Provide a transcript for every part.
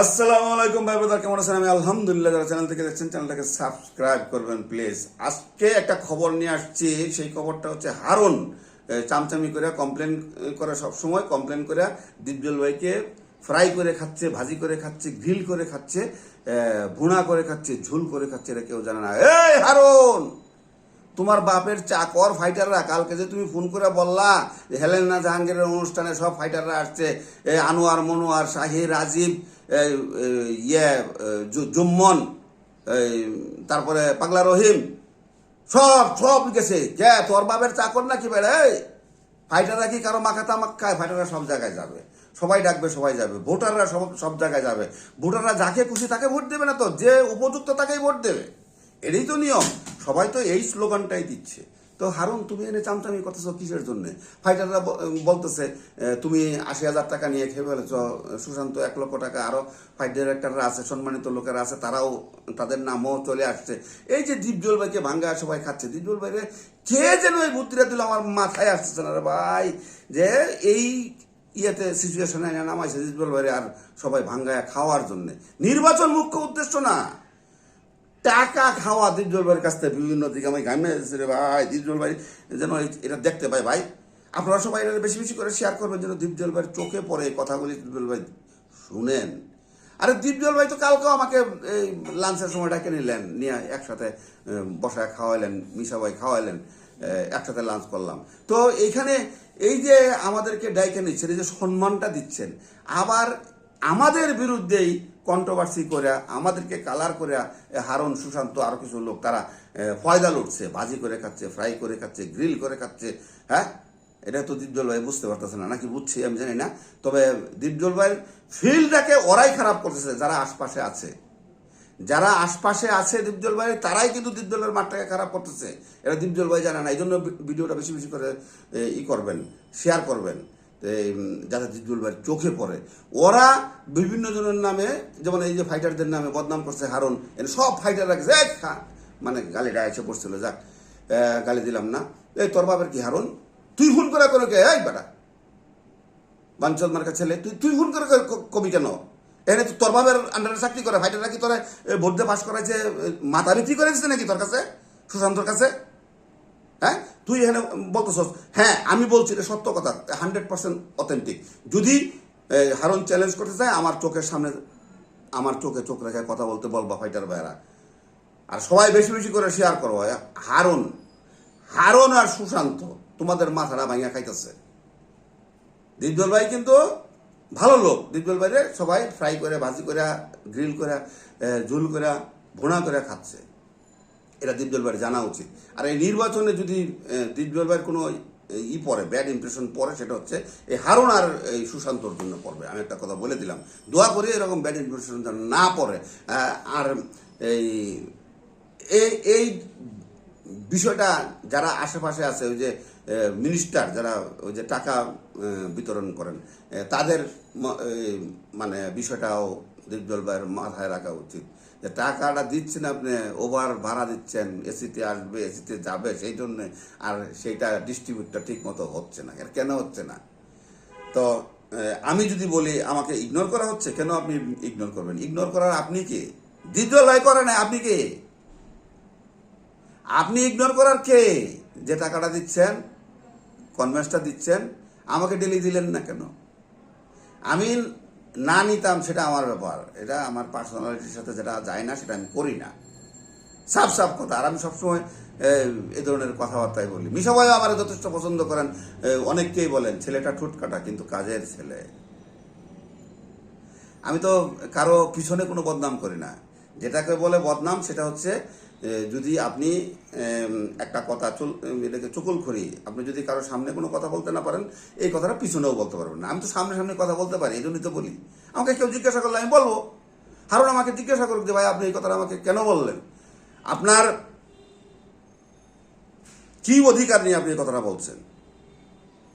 আসসালামু আলাইকুম ভাই ব্রাদার, কেমন আছেন? আমি আলহামদুলিল্লাহ, যারা চ্যানেল থেকে দেখছেন, চ্যানেলটাকে সাবস্ক্রাইব করবেন, প্লিজ। আজকে একটা খবর নিয়ে আসছি, সেই খবরটা হচ্ছে হারুন চামচামি করে কমপ্লেন করে সব সময় কমপ্লেন করে দীপজল ভাইকে ফ্রাই করে খাচ্ছে, ভাজি করে খাচ্ছে, গ্রিল করে খাচ্ছে ভুনা করে খাচ্ছে, ঝুল করে খাচ্ছে, এটা কেউ জানে না। এই হারুন! তোমার বাপের চাকর ফাইটাররা কালকে যে তুমি ফোন করে বললা যে হেলেনা জাহাঙ্গীরের অনুষ্ঠানে সব ফাইটাররা আসছে আনোয়ার, মনোয়ার, শাহির, রাজীব ইয়ে জুম্মন তারপরে পাগলা রহিম, সব সব গেছে। কে, তোর বাপের চাকর নাকি বেড়ে? ফাইটাররা কি কারও মাখাতা খায় ফাইটাররা সব জায়গায় যাবে। সবাই ডাকবে, সবাই যাবে। ভোটাররা সব সব জায়গায় যাবে। ভোটাররা যাকে খুশি তাকে ভোট দেবে না তো? যে উপযুক্ত তাকেই ভোট দেবে। এটাই তো নিয়ম। সবাই তো এই স্লোগানটাই দিচ্ছে। তো হারুন, তুমি এনে চামচামি করতেছ কিসের জন্য? ফাইটাররা বলতেছে তুমি আশি হাজার টাকা নিয়ে খেয়ে ফেলেছ, সুশান্ত এক লক্ষ টাকা আরও ফাইট ডিরেক্টররা আছে, সম্মানিত লোকেরা আছে, তারাও তাদের নামও চলে আসছে। এই যে দীপজল ভাইকে ভাঙ্গা সবাই খাচ্ছে। দীপজল ভাইরে কে যেন এই বুদ্ধিটা দিল, আমার মাথায় আসতেছে না রে ভাই। যে এই ইয়েতে সিচুয়েশনে নামাইছে দীপজল ভাইরে আর সবাই ভাঙ্গায় খাওয়ার জন্য। নির্বাচন মুখ্য উদ্দেশ্য না। টাকা খাওয়া দীপজল ভাইয়ের কাছ থেকে বিভিন্ন দিকে আমি ঘামে রে ভাই দীপজল ভাই যেন এটা দেখতে পাই ভাই। আপনারা সবাই এটা বেশি বেশি করে শেয়ার করবেন যেন দীপজল ভাইয়ের চোখে পড়ে কথাগুলি দীপজল ভাই, শুনেন। আরে দীপজল ভাই তো কালকেও আমাকে এই লাঞ্চের সময় ডাকে নিলেন, নিয়ে একসাথে বসায় খাওয়াইলেন, মিশা ভাই খাওয়াইলেন একসাথে লাঞ্চ করলাম। তো এইখানে এই যে আমাদেরকে ডাইকে নিচ্ছেন, এই যে সম্মানটা দিচ্ছেন, আবার আমাদের বিরুদ্ধেই কন্ট্রোভার্সি করে, আমাদেরকে কালার করে হারুন, সুশান্ত আরও কিছু লোক, তারা ফয়দা লুটছে, ভাজি করে খাচ্ছে ফ্রাই করে খাচ্ছে গ্রিল করে খাচ্ছে হ্যাঁ? এটা তো দীপজল ভাই বুঝতে পারতেছে না, নাকি বুঝছি আমি জানি না। তবে দীপজল ফিল্ডটাকে ওরাই খারাপ করতেছে, যারা আশপাশে আছে। যারা আশপাশে আছে দীপজল তারাই কিন্তু দীপজলের মাঠটাকে খারাপ করতেছে। এটা দীপজল ভাই জানে না এই জন্য ভিডিওটা বেশি বেশি করে ই করবেন শেয়ার করবেন। যাতে ভাই চোখে পড়ে, ওরা বিভিন্ন জনের নামে, যেমন এই যে ফাইটারদের নামে বদনাম করছে হারুন এর সব ফাইটাররা গেছে "এই মানে গালিটা এসে পড়ছিল, যাক গালি দিলাম না। এই তোর বাপের কি হারুন? তুই ফোন করে করে কে? এই বেটা। বাঞ্চল মার্কা ছেলে, তুই তুই ফোন করে কবি কেন? এনে তোর বাবার আন্ডারে চাকরি করে ভাইটারা কি তোরা ভোট দিয়ে পাশ করাইছে? মাথা বিক্রি করে দিচ্ছে নাকি তোর কাছে? সুশান্তর কাছে? হ্যাঁ? তুই এখানে বলতেছস হ্যাঁ আমি বলছি, এটা সত্য কথা হান্ড্রেড পার্সেন্ট অথেন্টিক যদি হারুন চ্যালেঞ্জ করতে চায়, আমার চোখের সামনে, আমার চোখে চোখ রেখে কথা বলতে বলবা ফাইটার ভাইরা আর সবাই বেশি বেশি করে শেয়ার করো হারুন হারুন আর সুশান্ত তোমাদের মাথাটা ভাঙিয়া খাইতেছে। দীপজল ভাই কিন্তু ভালো লোক। দীপজল ভাইরে সবাই ফ্রাই করে, ভাজি করে গ্রিল করে ঝুল করে, ভুনা করে খাচ্ছে। এটা দীপজল ভাইয়ের জানা উচিত। আর এই নির্বাচনে যদি এ, দীপজল কোনো ই পড়ে ব্যাড ইমপ্রেশন পড়ে সেটা হচ্ছে এই হারুন আর এই সুশান্তর জন্য পড়বে। আমি একটা কথা বলে দিলাম। দোয়া করি এরকম ব্যাড ইমপ্রেশন যেন না পড়ে। আর এই এই বিষয়টা যারা আশেপাশে আছে ওই যে মিনিস্টার যারা ওই যে টাকা বিতরণ করেন তাদের মানে বিষয়টাও দীপজল ভাইয়ের মাথায় রাখা উচিত। যে টাকাটা দিচ্ছেন আপনি, ওভার ভাড়া দিচ্ছেন, এসিতে আসবে, এসিতে যাবে, সেই জন্য আর সেইটা ডিস্ট্রিবিউটটা ঠিক মতো হচ্ছে না। কেন হচ্ছে না? তো আমি যদি বলি, আমাকে ইগনোর করা হচ্ছে, কেন আপনি ইগনোর করবেন? ইগনোর করার আপনি কে? দ্বিতীয় লয় করে না, আপনি কে? আপনি ইগনোর করার কে? যে টাকাটা দিচ্ছেন কনভেন্সটা দিচ্ছেন, আমাকে ডেলি দিলেন না কেন? আমি না নিতাম সেটা আমার ব্যাপার। এটা আমার পার্সোনালিটির সাথে যেটা যায় না সেটা আমি করি না। সাফ সাফ কথা। আর আমি সবসময় এ, ধরনের কথাবার্তাই বলি। মিশা আমার যথেষ্ট পছন্দ করেন। অনেককেই বলেন ছেলেটা ঠুট কাটা কিন্তু কাজের ছেলে। আমি তো কারও পিছনে কোনো বদনাম করি না। যেটাকে বলে বদনাম সেটা হচ্ছে যদি আপনি একটা কথা চুল এটাকে চুকুল খড়ি, আপনি যদি কারও সামনে কোনো কথা বলতে না পারেন, এই কথাটা পিছনেও বলতে পারবেন না। আমি তো সামনে সামনে কথা বলতে পারি, এই জন্যই তো বলি। আমাকে কেউ জিজ্ঞাসা করলে আমি বলব। হারুন আমাকে জিজ্ঞাসা করুক যে, ভাই, আপনি এই কথাটা আমাকে কেন বললেন? আপনার কি অধিকার নিয়ে আপনি এই কথাটা বলছেন?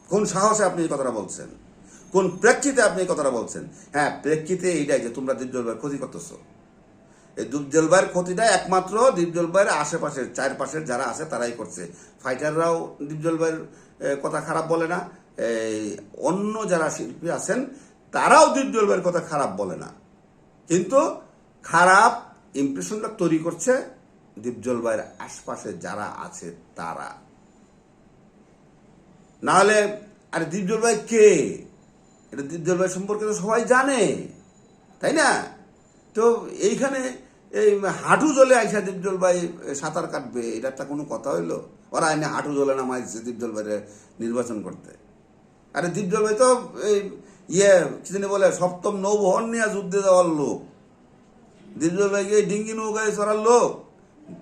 কোন সাহসে আপনি এই কথাটা বলছেন? কোন প্রেক্ষিতে আপনি এই কথাটা বলছেন? হ্যাঁ প্রেক্ষিতে এইটাই যে তোমরা দীপজলবাইয়ের ক্ষতি করতেছো। এই দীপজলবাইয়ের ক্ষতিটা একমাত্র দীপজলবাইয়ের আশেপাশের চারপাশের যারা আছে তারাই করছে। ফাইটাররাও দীপজলবাইয়ের এ, কথা খারাপ বলে না। এই অন্য যারা শিল্পী আছেন তারাও দীপজলবাইয়ের কথা খারাপ বলে না। কিন্তু খারাপ ইমপ্রেশনটা তৈরি করছে দীপজল ভাইয়ের আশপাশে যারা আছে তারা। নাহলে আরে দীপজল ভাই কে? এটা দীপজল ভাই সম্পর্কে তো সবাই জানে তাই না? তো এইখানে এই হাঁটু জলে আইসা দীপজল ভাই সাঁতার কাটবে, এটা একটা কোনো কথা হইল? ওরা এনে হাঁটু জলে নামাইছে দীপজল ভাইয়ের নির্বাচন করতে। আরে দীপজল ভাই তো এই ইয়ে কি বলে, সপ্তম নৌবহন নিয়ে যুদ্ধে যাওয়ার লোক। দীপজল এই ডিঙ্গি নৌকায় চড়ার লোক।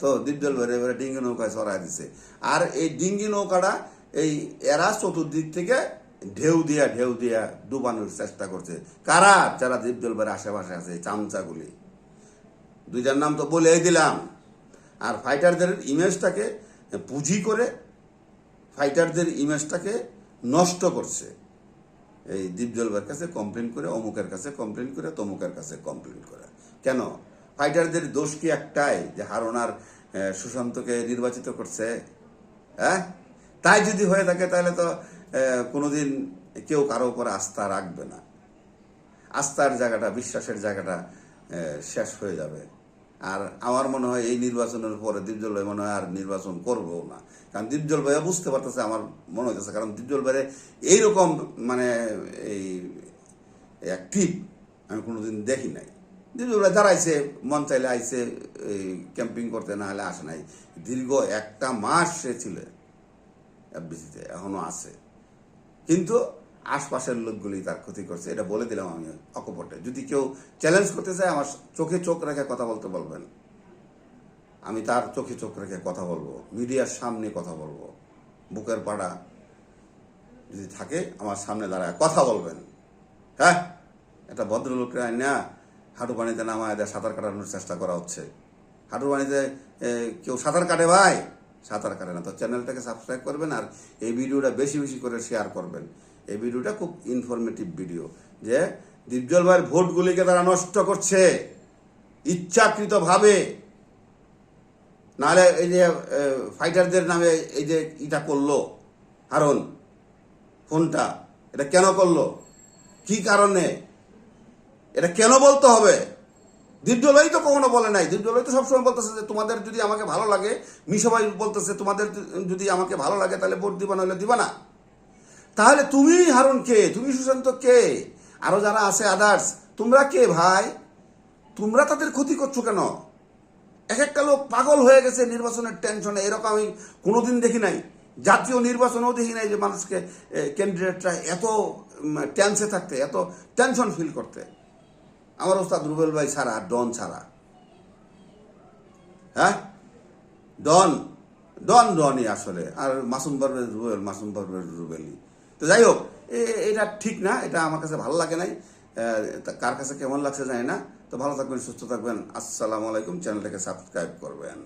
তো দীপজল ভাই এবারে ডিঙ্গি নৌকায় চড়াই দিছে। আর এই ডিঙ্গি নৌকাটা এই এরা চতুর্দিক থেকে ঢেউ দিয়া ঢেউ দিয়া ডুবানোর চেষ্টা করছে। কারা? যারা দীপজল ভাইয়ের আশেপাশে আছে চামচাগুলি। দুইটার নাম তো বলেই দিলাম। আর ফাইটারদের ইমেজটাকে পুঁজি করে ফাইটারদের ইমেজটাকে নষ্ট করছে। এই দীপজলবার কাছে কমপ্লেন করে, অমুকের কাছে কমপ্লেন করে, তমুকের কাছে কমপ্লেন করে। কেন? ফাইটারদের দোষ কি একটাই? যে হারোনার সুশান্তকে নির্বাচিত করছে? হ্যাঁ তাই যদি হয়ে থাকে তাহলে তো কোনোদিন কেউ কারও উপর আস্থা রাখবে না। আস্থার জায়গাটা, বিশ্বাসের জায়গাটা শেষ হয়ে যাবে। আর আমার মনে হয় এই নির্বাচনের পরে দীপজল ভাই মনে হয় আর নির্বাচন করব না। কারণ দীপজল ভাইয়া বুঝতে পারতেছে আমার মনে হইতেছে, কারণ দীপজল ভাইয়ের এইরকম মানে এই অ্যাক্টিভ আমি কোনোদিন দেখি নাই। দীপজল ভাই দাঁড়াইছে, মন চাইলে আইছে, এই ক্যাম্পিং করতে না হলে আসে নাই। দীর্ঘ একটা মাস সে ছিল, এফবিসিতে, এখনও আছে। কিন্তু আশপাশের লোকগুলি তার ক্ষতি করছে, এটা বলে দিলাম আমি অকপটে। যদি কেউ চ্যালেঞ্জ করতে চায়, আমার চোখে চোখ রেখে কথা বলতে বলবেন। আমি তার চোখে চোখ রেখে কথা বলব, মিডিয়ার সামনে কথা বলব, বুকের পাড়া যদি থাকে, আমার সামনে দাঁড়ায় কথা বলবেন। হ্যাঁ? একটা ভদ্রলোককে না, হাঁটু পানিতে নামায় দেয় সাঁতার কাটানোর চেষ্টা করা হচ্ছে। হাঁটু পানিতে কেউ সাঁতার কাটে ভাই? সাঁতার কাটে না। তো চ্যানেলটাকে সাবস্ক্রাইব করবেন আর এই ভিডিওটা বেশি বেশি করে শেয়ার করবেন। এই ভিডিওটা খুব ইনফরমেটিভ ভিডিও যে দীপজল ভাইয়ের ভোটগুলিকে তারা নষ্ট করছে, ইচ্ছাকৃতভাবে। নাহলে এই যে ফাইটারদের নামে এই যে ইটা করল, হারন, ফোনটা, এটা কেন করল? কি কারণে? এটা কেন বলতে হবে? দীপজলই তো কখনো বলে নাই। দীপজলই তো সবসময় বলতেছে যে, তোমাদের যদি আমাকে ভালো লাগে, মিশবাই বলতেছে, তোমাদের যদি আমাকে ভালো লাগে, তাহলে ভোট দিবা নাহলে দিবা না। তাহলে তুমি হারুন কে? তুমি সুশান্ত কে? আরও যারা আছে আদার্স তোমরা কে ভাই? তোমরা তাদের ক্ষতি করছ কেন? এক একটা লোক পাগল হয়ে গেছে নির্বাচনের টেনশনে এরকম আমি কোনোদিন দেখি নাই। জাতীয় নির্বাচনেও দেখি নাই যে মানুষকে ক্যান্ডিডেটরা এত টেন্সে থাকতে, এত টেনশন ফিল করতে। আমার ওস্তাদ রুবেল ভাই ছাড়া ডন ছাড়া। হ্যাঁ? ডন ডন ডনই আসলে। আর মাসুম পারভেজ রুবেল, মাসুম পারভেজ রুবেলই। তো যাই হোক এটা ঠিক না, এটা আমার কাছে ভালো লাগে নাই। কার কাছে কেমন লাগছে জানি না। তো ভালো থাকবেন, সুস্থ থাকবেন। আসসালামু আলাইকুম, চ্যানেলটাকে সাবস্ক্রাইব করবেন।